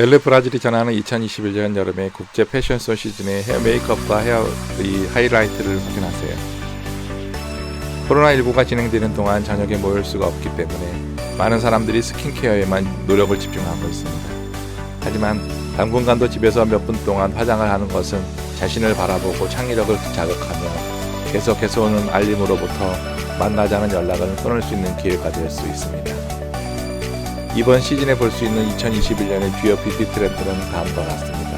LA 브라질이 전하는 2021년 여름의 국제 패션쇼 시즌의 헤어 메이크업과 헤어의 하이라이트를 확인하세요. 코로나19가 진행되는 동안 저녁에 모일 수가 없기 때문에 많은 사람들이 스킨케어에만 노력을 집중하고 있습니다. 하지만 당분간도 집에서 몇 분 동안 화장을 하는 것은 자신을 바라보고 창의력을 자극하며 계속해서 오는 알림으로부터 만나자는 연락을 끊을 수 있는 기회가 될 수 있습니다. 이번 시즌에 볼 수 있는 2021년의 주요 뷰티 트렌드는 다음과 같습니다.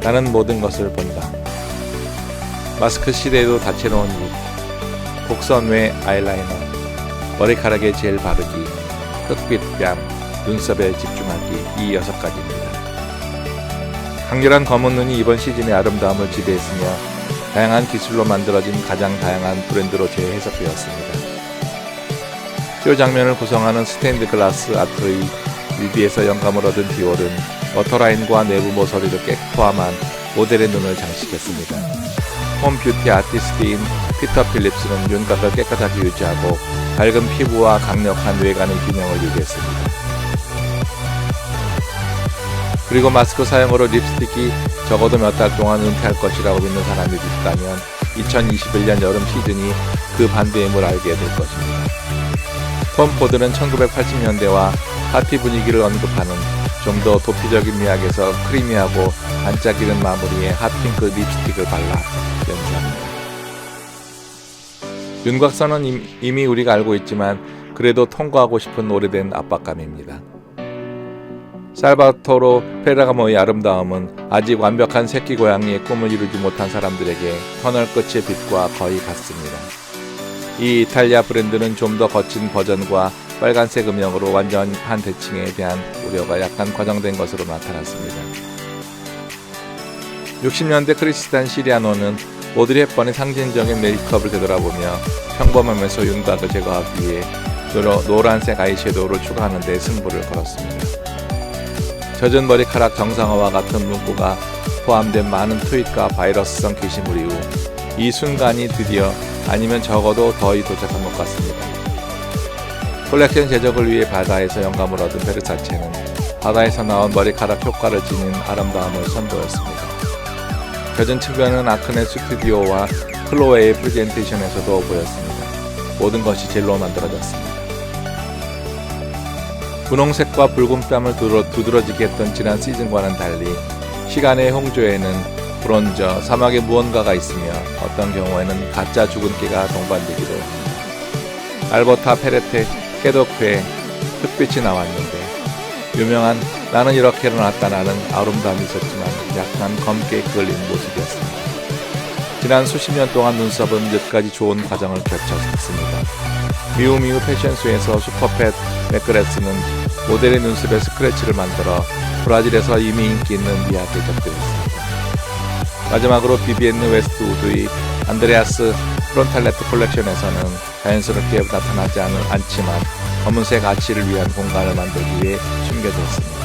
나는 모든 것을 본다. 마스크 시대에도 다채로운 립, 곡선 외 아이라이너, 머리카락에 젤 바르기, 흑빛 뺨, 눈썹에 집중하기 이 여섯 가지입니다. 강렬한 검은 눈이 이번 시즌의 아름다움을 지배했으며 다양한 기술로 만들어진 가장 다양한 브랜드로 재해석되었습니다. 쇼 장면을 구성하는 스테인드 글라스 아트의 뮤비에서 영감을 얻은 디올은 워터라인과 내부 모서리를 깨 포함한 모델의 눈을 장식했습니다. 홈 뷰티 아티스트인 피터 필립스는 윤곽을 깨끗하게 유지하고 밝은 피부와 강력한 외관의 균형을 유지했습니다. 그리고 마스크 사용으로 립스틱이 적어도 몇 달 동안 은퇴할 것이라고 믿는 사람이 있다면 2021년 여름 시즌이 그 반대임을 알게 될 것입니다. 톰 포드는 1980년대와 파티 분위기를 언급하는 좀 더 도피적인 미학에서 크리미하고 반짝이는 마무리에 핫핑크 립스틱을 발라 연주합니다. 윤곽선은 임- 이미 우리가 알고 있지만 그래도 통과하고 싶은 오래된 압박감입니다. 살바토로 페라가모의 아름다움은 아직 완벽한 새끼 고양이의 꿈을 이루지 못한 사람들에게 터널 끝의 빛과 거의 같습니다. 이 이탈리아 브랜드는 좀 더 거친 버전과 빨간색 음영으로 완전한 대칭에 대한 우려가 약간 과장된 것으로 나타났습니다. 60년대 크리스탄 시리아노는 오드리 헵번의 상징적인 메이크업을 되돌아보며 평범함에서 윤곽을 제거하기 위해 노- 노란색 아이섀도우를 추가하는 데 승부를 걸었습니다. 젖은 머리카락 정상화와 같은 문구가 포함된 많은 트윗과 바이러스성 게시물 이후 이 순간이 드디어 아니면 적어도 거의 도착한 것 같습니다. 콜렉션 제작을 위해 바다에서 영감을 얻은 베르사체는 바다에서 나온 머리카락 효과를 지닌 아름다움을 선보였습니다. 젖은 측면은 아크네 스튜디오와 클로에의 프레젠테이션에서도 보였습니다. 모든 것이 젤로 만들어졌습니다. 분홍색과 붉은 뺨을 두드러, 두드러지게 했던 지난 시즌과는 달리 시간의 홍조에는 브론저, 사막에 무언가가 있으며 어떤 경우에는 가짜 죽은 깨가 동반되기도. 알버타 페레테 캐도크의 흑빛이 나왔는데 유명한 나는 이렇게 일어났다라는 아름다움이 있었지만 약간 검게 그을린 모습이었습니다. 지난 수십 년 동안 눈썹은 몇 가지 좋은 과정을 거쳤습니다. 미우미우 패션쇼에서 슈퍼팻 맥그레스는 모델의 눈썹에 스크래치를 만들어 브라질에서 이미 인기 있는 미학에 접근했습니다. 마지막으로 비비엔느 웨스트우드의 안드레아스 프론탈레트 콜렉션에서는 자연스럽게 나타나지 않, 않지만 검은색 아치를 위한 공간을 만들기 위해 숨겨졌습니다.